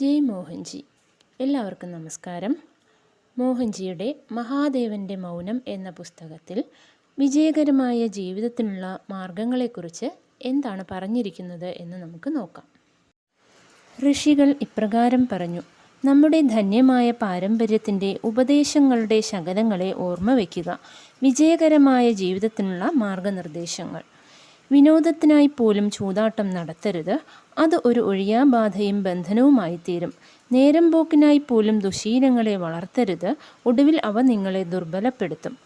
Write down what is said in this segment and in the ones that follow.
ജയ് മോഹൻജി. എല്ലാവർക്കും നമസ്കാരം. മോഹൻജിയുടെ മഹാദേവന്റെ മൗനം എന്ന പുസ്തകത്തിൽ വിജയകരമായ ജീവിതത്തിനുള്ള മാർഗങ്ങളെക്കുറിച്ച് എന്താണ് പറഞ്ഞിരിക്കുന്നത് എന്ന് നമുക്ക് നോക്കാം. ഋഷികൾ ഇപ്രകാരം പറഞ്ഞു നമ്മുടെ ധന്യമായ പാരമ്പര്യത്തിന്റെ ഉപദേശങ്ങളുടെ ശകലങ്ങളെ ഓർമ്മ വയ്ക്കുക വിജയകരമായ ജീവിതത്തിനുള്ള മാർഗനിർദ്ദേശങ്ങൾ. വിനോദത്തിനായി പോലും ചൂതാട്ടം നടത്തരുത്. അത് ഒരു ഒഴിയാബാധയും ബന്ധനവുമായി തീരും. നേരം പോക്കിനായി പോലും ദുശീലങ്ങളെ വളർത്തരുത്. ഒടുവിൽ അവ നിങ്ങളെ ദുർബലപ്പെടുത്തും.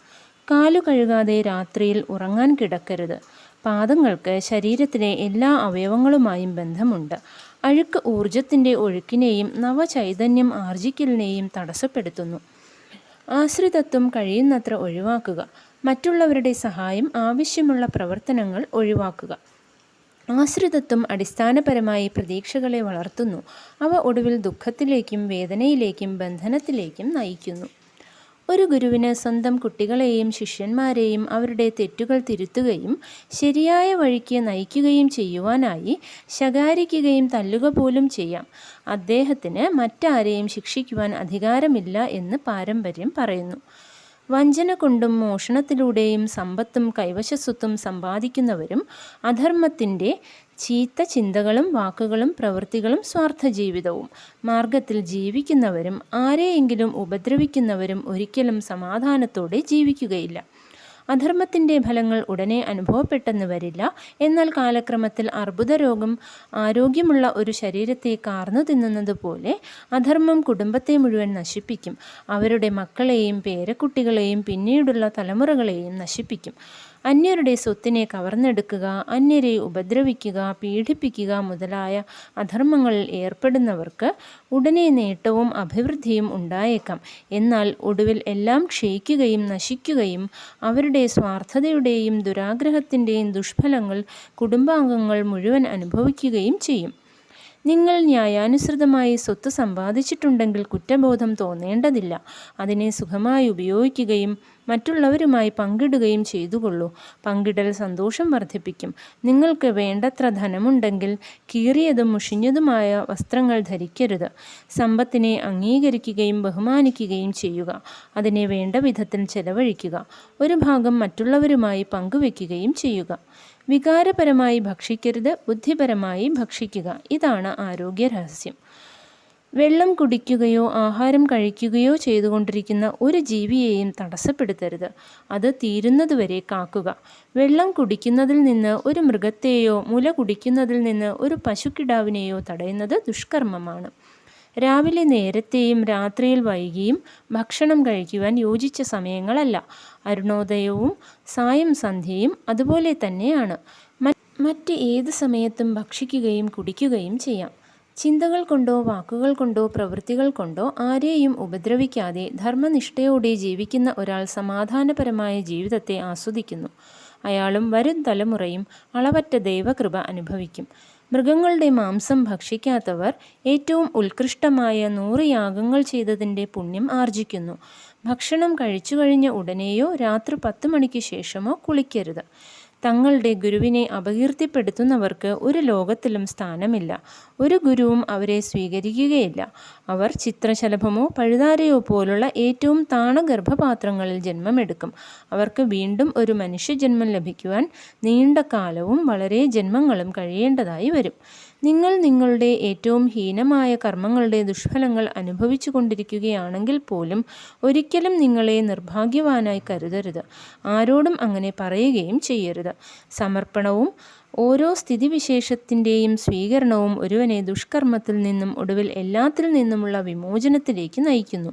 കാലു കഴുകാതെ രാത്രിയിൽ ഉറങ്ങാൻ കിടക്കരുത്. പാദങ്ങൾക്ക് ശരീരത്തിലെ എല്ലാ അവയവങ്ങളുമായും ബന്ധമുണ്ട്. അഴുക്ക് ഊർജത്തിന്റെ ഒഴുക്കിനെയും നവചൈതന്യം ആർജിക്കലിനെയും തടസ്സപ്പെടുത്തുന്നു. ആശ്രിതത്വം കഴിയുന്നത്ര ഒഴിവാക്കുക. മറ്റുള്ളവരുടെ സഹായം ആവശ്യമുള്ള പ്രവർത്തനങ്ങൾ ഒഴിവാക്കുക. ആശ്രിതത്വം അടിസ്ഥാനപരമായി പ്രതീക്ഷകളെ വളർത്തുന്നു. അവ ഒടുവിൽ ദുഃഖത്തിലേക്കും വേദനയിലേക്കും ബന്ധനത്തിലേക്കും നയിക്കുന്നു. ഒരു ഗുരുവിന് സ്വന്തം കുട്ടികളെയും ശിഷ്യന്മാരെയും അവരുടെ തെറ്റുകൾ തിരുത്തുകയും ശരിയായ വഴിക്ക് നയിക്കുകയും ചെയ്യുവാനായി ശകാരിക്കുകയും തല്ലുക പോലും ചെയ്യാം. അദ്ദേഹത്തിന് മറ്റാരെയും ശിക്ഷിക്കുവാൻ അധികാരമില്ല എന്ന് പാരമ്പര്യം പറയുന്നു. വഞ്ചന കൊണ്ടും മോഷണത്തിലൂടെയും സമ്പത്തും കൈവശസ്വത്തും സമ്പാദിക്കുന്നവരും അധർമ്മത്തിന്റെ ചീത്ത ചിന്തകളും വാക്കുകളും പ്രവൃത്തികളും സ്വാർത്ഥ ജീവിതവും മാർഗത്തിൽ ജീവിക്കുന്നവരും ആരെയെങ്കിലും ഉപദ്രവിക്കുന്നവരും ഒരിക്കലും സമാധാനത്തോടെ ജീവിക്കുകയില്ല. അധർമ്മത്തിന്റെ ഫലങ്ങൾ ഉടനെ അനുഭവപ്പെട്ടെന്ന് വരില്ല എന്നാൽ കാലക്രമത്തിൽ അർബുദ രോഗം ആരോഗ്യമുള്ള ഒരു ശരീരത്തെ കാർന്നു തിന്നുന്നത് പോലെ അധർമ്മം കുടുംബത്തെ മുഴുവൻ നശിപ്പിക്കും. അവരുടെ മക്കളെയും പേരക്കുട്ടികളെയും പിന്നീടുള്ള തലമുറകളെയും നശിപ്പിക്കും. അന്യരുടെ സ്വത്തിനെ കവർന്നെടുക്കുക അന്യരെ ഉപദ്രവിക്കുക പീഡിപ്പിക്കുക മുതലായ അധർമ്മങ്ങളിൽ ഏർപ്പെടുന്നവർക്ക് ഉടനെ നേട്ടവും അഭിവൃദ്ധിയും ഉണ്ടായേക്കാം. എന്നാൽ ഒടുവിൽ എല്ലാം ക്ഷയിക്കുകയും നശിക്കുകയും അവരുടെ സ്വാർത്ഥതയുടെയും ദുരാഗ്രഹത്തിന്റെയും ദുഷ്ഫലങ്ങൾ കുടുംബാംഗങ്ങൾ മുഴുവൻ അനുഭവിക്കുകയും ചെയ്യും. നിങ്ങൾ ന്യായാനുസൃതമായി സ്വത്ത് സമ്പാദിച്ചിട്ടുണ്ടെങ്കിൽ കുറ്റബോധം തോന്നേണ്ടതില്ല. അതിനെ സുഖമായി ഉപയോഗിക്കുകയും മറ്റുള്ളവരുമായി പങ്കിടുകയും ചെയ്തുകൊള്ളൂ. പങ്കിടൽ സന്തോഷം വർദ്ധിപ്പിക്കും. നിങ്ങൾക്ക് വേണ്ടത്ര ധനമുണ്ടെങ്കിൽ കീറിയതും മുഷിഞ്ഞതുമായ വസ്ത്രങ്ങൾ ധരിക്കരുത്. സമ്പത്തിനെ അംഗീകരിക്കുകയും ബഹുമാനിക്കുകയും ചെയ്യുക. അതിനെ വേണ്ട വിധത്തിൽ ചെലവഴിക്കുക. ഒരു ഭാഗം മറ്റുള്ളവരുമായി പങ്കുവെക്കുകയും ചെയ്യുക. വികാരപരമായി ഭക്ഷിക്കരുത് ബുദ്ധിപരമായി ഭക്ഷിക്കുക. ഇതാണ് ആരോഗ്യ രഹസ്യം വെള്ളം കുടിക്കുകയോ ആഹാരം കഴിക്കുകയോ ചെയ്തുകൊണ്ടിരിക്കുന്ന ഒരു ജീവിയെയും തടസ്സപ്പെടുത്തരുത്. അത് തീരുന്നതുവരെ കാക്കുക. വെള്ളം കുടിക്കുന്നതിൽ നിന്ന് ഒരു മൃഗത്തെയോ മുല കുടിക്കുന്നതിൽ നിന്ന് ഒരു പശുക്കിടാവിനെയോ തടയുന്നത് ദുഷ്കർമ്മമാണ്. രാവിലെ നേരത്തെയും രാത്രിയിൽ വൈകിയും ഭക്ഷണം കഴിക്കുവാൻ യോജിച്ച സമയങ്ങളല്ല. അരുണോദയവും സായം സന്ധ്യയും അതുപോലെ തന്നെയാണ്. മറ്റ് ഏത് സമയത്തും ഭക്ഷിക്കുകയും കുടിക്കുകയും ചെയ്യാം. ചിന്തകൾ കൊണ്ടോ വാക്കുകൾ കൊണ്ടോ പ്രവൃത്തികൾ കൊണ്ടോ ആരെയും ഉപദ്രവിക്കാതെ ധർമ്മനിഷ്ഠയോടെ ജീവിക്കുന്ന ഒരാൾ സമാധാനപരമായ ജീവിതത്തെ ആസ്വദിക്കുന്നു. അയാളും വരും തലമുറയും അളവറ്റ ദൈവകൃപ അനുഭവിക്കും. മൃഗങ്ങളുടെ മാംസം ഭക്ഷിക്കാത്തവർ ഏറ്റവും ഉത്കൃഷ്ടമായ നൂറ് യാഗങ്ങൾ ചെയ്തതിന്റെ പുണ്യം ആർജിക്കുന്നു. ഭക്ഷണം കഴിച്ചു കഴിഞ്ഞ ഉടനെയോ രാത്രി പത്ത് മണിക്ക് ശേഷമോ കുളിക്കരുത്. തങ്ങളുടെ ഗുരുവിനെ അപകീർത്തിപ്പെടുത്തുന്നവർക്ക് ഒരു ലോകത്തിലും സ്ഥാനമില്ല. ഒരു ഗുരുവും അവരെ സ്വീകരിക്കുകയില്ല. അവർ ചിത്രശലഭമോ പഴുതാരയോ പോലുള്ള ഏറ്റവും താണ ഗർഭപാത്രങ്ങളിൽ ജന്മമെടുക്കും. അവർക്ക് വീണ്ടും ഒരു മനുഷ്യജന്മം ലഭിക്കുവാൻ നീണ്ട കാലവും വളരെ ജന്മങ്ങളും കഴിയേണ്ടതായി വരും. നിങ്ങൾ നിങ്ങളുടെ ഏറ്റവും ഹീനമായ കർമ്മങ്ങളുടെ ദുഷ്ഫലങ്ങൾ അനുഭവിച്ചു കൊണ്ടിരിക്കുകയാണെങ്കിൽ പോലും ഒരിക്കലും നിങ്ങളെ നിർഭാഗ്യവാനായി കരുതരുത്. ആരോടും അങ്ങനെ പറയുകയും ചെയ്യരുത്. സമർപ്പണവും ഓരോ സ്ഥിതിവിശേഷത്തിന്റെയും സ്വീകരണവും ഒരുവനെ ദുഷ്കർമ്മത്തിൽ നിന്നും ഒടുവിൽ എല്ലാത്തിൽ നിന്നുമുള്ള വിമോചനത്തിലേക്ക് നയിക്കുന്നു.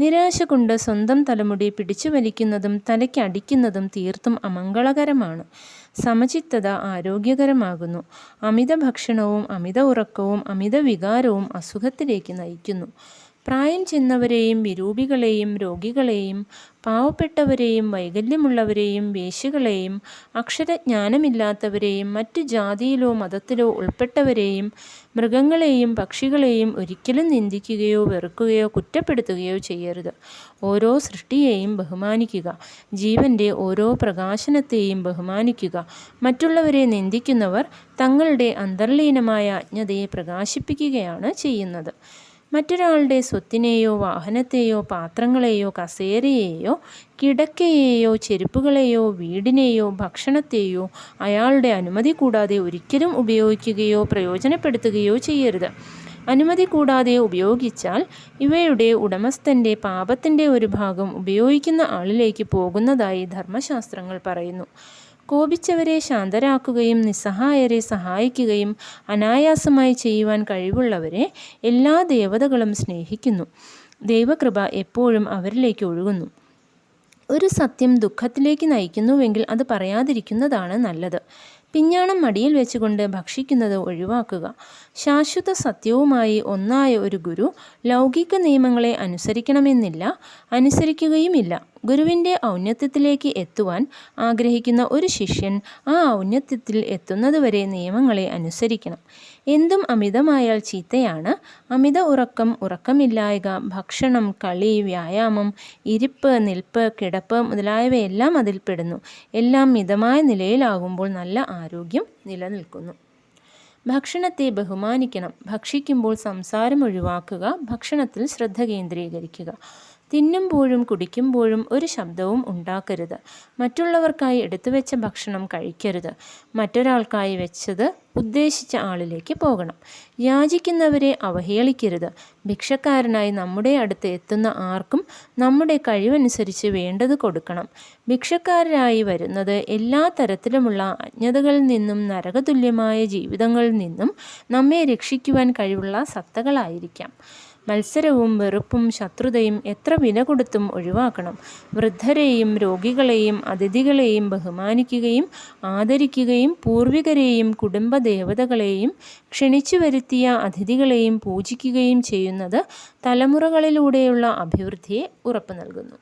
നിരാശ കൊണ്ട് സ്വന്തം തലമുടി പിടിച്ചു വലിക്കുന്നതും തലയ്ക്ക് അടിക്കുന്നതും തീർത്തും അമംഗളകരമാണ്. സമചിത്തത ആരോഗ്യകരമാകുന്നു. അമിത ഭക്ഷണവും അമിത ഉറക്കവും അമിത വികാരവും അസുഖത്തിലേക്ക് നയിക്കുന്നു. പ്രായം ചെന്നവരെയും വിരൂപികളെയും രോഗികളെയും പാവപ്പെട്ടവരെയും വൈകല്യമുള്ളവരെയും വേശികളെയും അക്ഷരജ്ഞാനമില്ലാത്തവരെയും മറ്റു ജാതിയിലോ മതത്തിലോ ഉൾപ്പെട്ടവരെയും മൃഗങ്ങളെയും പക്ഷികളെയും ഒരിക്കലും നിന്ദിക്കുകയോ വെറുക്കുകയോ കുറ്റപ്പെടുത്തുകയോ ചെയ്യരുത്. ഓരോ സൃഷ്ടിയെയും ബഹുമാനിക്കുക. ജീവന്റെ ഓരോ പ്രകാശനത്തെയും ബഹുമാനിക്കുക. മറ്റുള്ളവരെ നിന്ദിക്കുന്നവർ തങ്ങളുടെ അന്തർലീനമായ അജ്ഞതയെ പ്രകാശിപ്പിക്കുകയാണ് ചെയ്യുന്നത്. മറ്റൊരാളുടെ സ്വത്തിനെയോ വാഹനത്തെയോ പാത്രങ്ങളെയോ കസേരയെയോ കിടക്കയെയോ ചെരുപ്പുകളെയോ വീടിനെയോ ഭക്ഷണത്തെയോ അയാളുടെ അനുമതി കൂടാതെ ഒരിക്കലും ഉപയോഗിക്കുകയോ പ്രയോജനപ്പെടുത്തുകയോ ചെയ്യരുത്. അനുമതി കൂടാതെ ഉപയോഗിച്ചാൽ ഇവയുടെ ഉടമസ്ഥന്റെ പാപത്തിന്റെ ഒരു ഭാഗം ഉപയോഗിക്കുന്ന ആളിലേക്ക് പോകുന്നതായി ധർമ്മശാസ്ത്രങ്ങൾ പറയുന്നു. കോപിച്ചവരെ ശാന്തരാക്കുകയും നിസ്സഹായരെ സഹായിക്കുകയും അനായാസമായി ചെയ്യുവാൻ കഴിവുള്ളവരെ എല്ലാ ദേവതകളും സ്നേഹിക്കുന്നു. ദൈവകൃപ എപ്പോഴും അവരിലേക്ക് ഒഴുകുന്നു. ഒരു സത്യം ദുഃഖത്തിലേക്ക് നയിക്കുന്നുവെങ്കിൽ അത് പറയാതിരിക്കുന്നതാണ് നല്ലത്. പിഞ്ഞാണം മടിയിൽ വെച്ചുകൊണ്ട് ഭക്ഷിക്കുന്നത് ഒഴിവാക്കുക. ശാശ്വത സത്യവുമായി ഒന്നായ ഒരു ഗുരു ലൗകിക നിയമങ്ങളെ അനുസരിക്കണമെന്നില്ല അനുസരിക്കുകയുമില്ല. ഗുരുവിന്റെ ഔന്നത്യത്തിലേക്ക് എത്തുവാൻ ആഗ്രഹിക്കുന്ന ഒരു ശിഷ്യൻ ആ ഔന്നത്യത്തിൽ എത്തുന്നതുവരെ നിയമങ്ങളെ അനുസരിക്കണം. എന്തും അമിതമായാൽ ചീത്തയാണ്. അമിത ഉറക്കം ഉറക്കമില്ലായക ഭക്ഷണം കളി വ്യായാമം ഇരിപ്പ് നിൽപ്പ് കിടപ്പ് മുതലായവയെല്ലാം അതിൽപ്പെടുന്നു എല്ലാം മിതമായ നിലയിലാകുമ്പോൾ നല്ല ആരോഗ്യം നിലനിൽക്കുന്നു. ഭക്ഷണത്തെ ബഹുമാനിക്കണം. ഭക്ഷിക്കുമ്പോൾ സംസാരം ഒഴിവാക്കുക. ഭക്ഷണത്തിൽ ശ്രദ്ധ കേന്ദ്രീകരിക്കുക. തിന്നുമ്പോഴും കുടിക്കുമ്പോഴും ഒരു ശബ്ദവും ഉണ്ടാക്കരുത്. മറ്റുള്ളവർക്കായി എടുത്തു വെച്ച ഭക്ഷണം കഴിക്കരുത്. മറ്റൊരാൾക്കായി വെച്ചത് ഉദ്ദേശിച്ച ആളിലേക്ക് പോകണം. യാചിക്കുന്നവരെ അവഹേളിക്കരുത്. ഭിക്ഷക്കാരനായി നമ്മുടെ അടുത്ത് എത്തുന്ന ആർക്കും നമ്മുടെ കഴിവനുസരിച്ച് വേണ്ടത് കൊടുക്കണം. ഭിക്ഷക്കാരായി വരുന്നത് എല്ലാ തരത്തിലുമുള്ള അജ്ഞതകളിൽ നിന്നും നരകതുല്യമായ ജീവിതങ്ങളിൽ നിന്നും നമ്മെ രക്ഷിക്കുവാൻ കഴിവുള്ള സത്തകളായിരിക്കാം. മത്സരവും വെറുപ്പും ശത്രുതയും എത്ര വില കൊടുത്തും ഒഴിവാക്കണം. വൃദ്ധരെയും രോഗികളെയും അതിഥികളെയും ബഹുമാനിക്കുകയും ആദരിക്കുകയും പൂർവികരെയും കുടുംബദേവതകളെയും ക്ഷണിച്ചു വരുത്തിയ അതിഥികളെയും പൂജിക്കുകയും ചെയ്യുന്നത് തലമുറകളിലൂടെയുള്ള അഭിവൃദ്ധിയെ ഉറപ്പു നൽകുന്നു.